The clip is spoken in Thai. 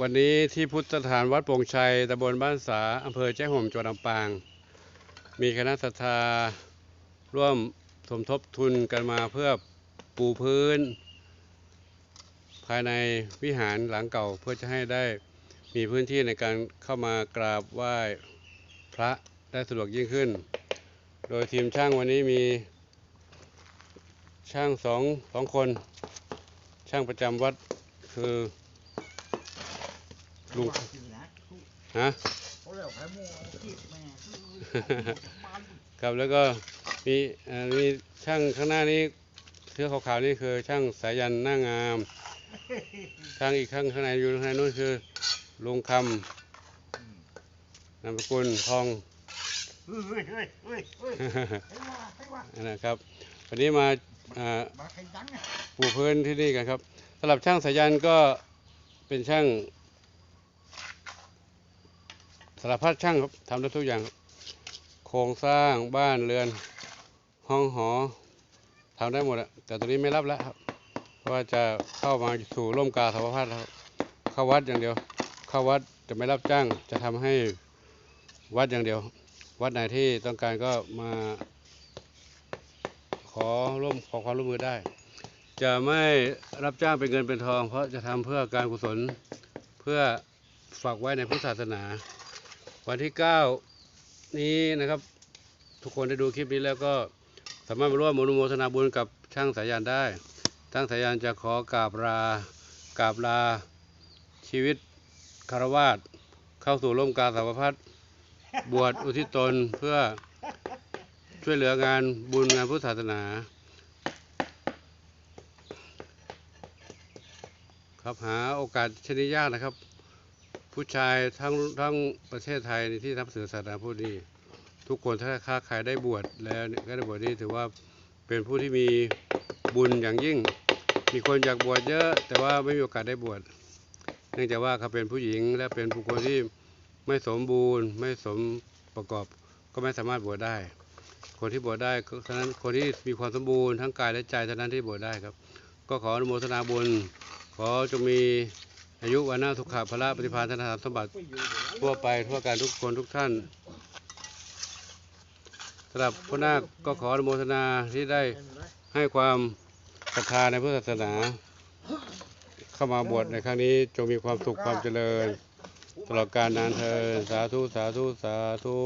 วันนี้ที่พุทธสถานวัดโป่งชัยตำบลบ้านสาอำเภอแจ้ห่มจังหวัดลำปาง มีคณะศรัทธาร่วมสมทบทุนกันมาเพื่อปูพื้น ภายในวิหารหลังเก่าเพื่อจะให้ได้มีพื้นที่ในการเข้ามากราบไหว้พระได้สะดวกยิ่งขึ้น โดยทีมช่างวันนี้มีช่างสองสองคน ช่างประจำวัดคือ ลุงฮะเขาเรียกไผ่โม่กีบแม่ครับแล้วก็มีเอ่อมีช่างข้างหน้านี้เสื้อขาวๆนี่คือช่างสายันหน้างามช่างอีกข้างข้างในอยู่ข้างในนู้นคือลุงคำนามสกุลทองเฮ้ยเฮ้ยเฮ้ยเฮ้ยให้ว่าให้ว่านะครับวันนี้มาอ่ามาใครดังอะปูพื้นที่นี่กันครับสำหรับช่างสายันก็เป็นช่างสารพัดช่างครับทำได้ทุกอย่าง โครงสร้างบ้านเรือน ห้องหอทำได้หมดอะแต่ตอนนี้ไม่รับแล้วครับเพราะว่าจะเข้ามาสู่ร่มกาสาวพัดแล้วครับเข้าวัดอย่างเดียว เข้าวัดจะไม่รับจ้าง จะทำให้วัดอย่างเดียว วัดไหนที่ต้องการก็มาขอร่วมขอความร่วมมือได้ จะไม่รับจ้างเป็นเงินเป็นทอง เพราะจะทำเพื่อการกุศลเพื่อฝากไว้ในพุทธศาสนา วันที่ 9 นี้นะครับ ทุกคนได้ดูคลิปนี้แล้วก็สามารถมาร่วมอนุโมทนาบุญกับช่างสายันได้ช่างสายันจะขอกราบลากราบลาชีวิตคารวาสเข้าสู่ร่มกาสาวพัฒบวชอุทิศตนเพื่อช่วยเหลืองานบุญงานพุทธศาสนา ครับหาโอกาสชนิดยากนะครับ ผู้ชายทั้งทั้งประเทศไทยที่ทับสื่อศาสนาพุทธนี่ทุกคนถ้าค้าขายได้บวชแล้วก็ได้บวชนี่ถือว่าเป็นผู้ที่มีบุญอย่างยิ่ง มีคนอยากบวชเยอะ แต่ว่าไม่มีโอกาสได้บวชเนื่องจากว่าเขาเป็นผู้หญิงและเป็นบุคคลที่ไม่สมบูรณ์ ไม่สมประกอบก็ไม่สามารถบวชได้ คนที่บวชได้ก็ฉะนั้นคนที่มีความสมบูรณ์ทั้งกายและใจเท่านั้นที่บวชได้ครับ ก็ขออนุโมทนาบุญ ขอจงมี อายุวันนาสุขะพละปฏิภาณธนธรรมสมบัติทั่วไปทั่วการทุกคนทุกท่านสำหรับพระนาคก็ขออนุโมทนาที่ได้ให้ความศรัทธาในพุทธศาสนา เข้ามาบวชในครั้งนี้จงมีความสุขความเจริญ ตลอดกาลนานเทอญสาธุ สาธุ สาธุ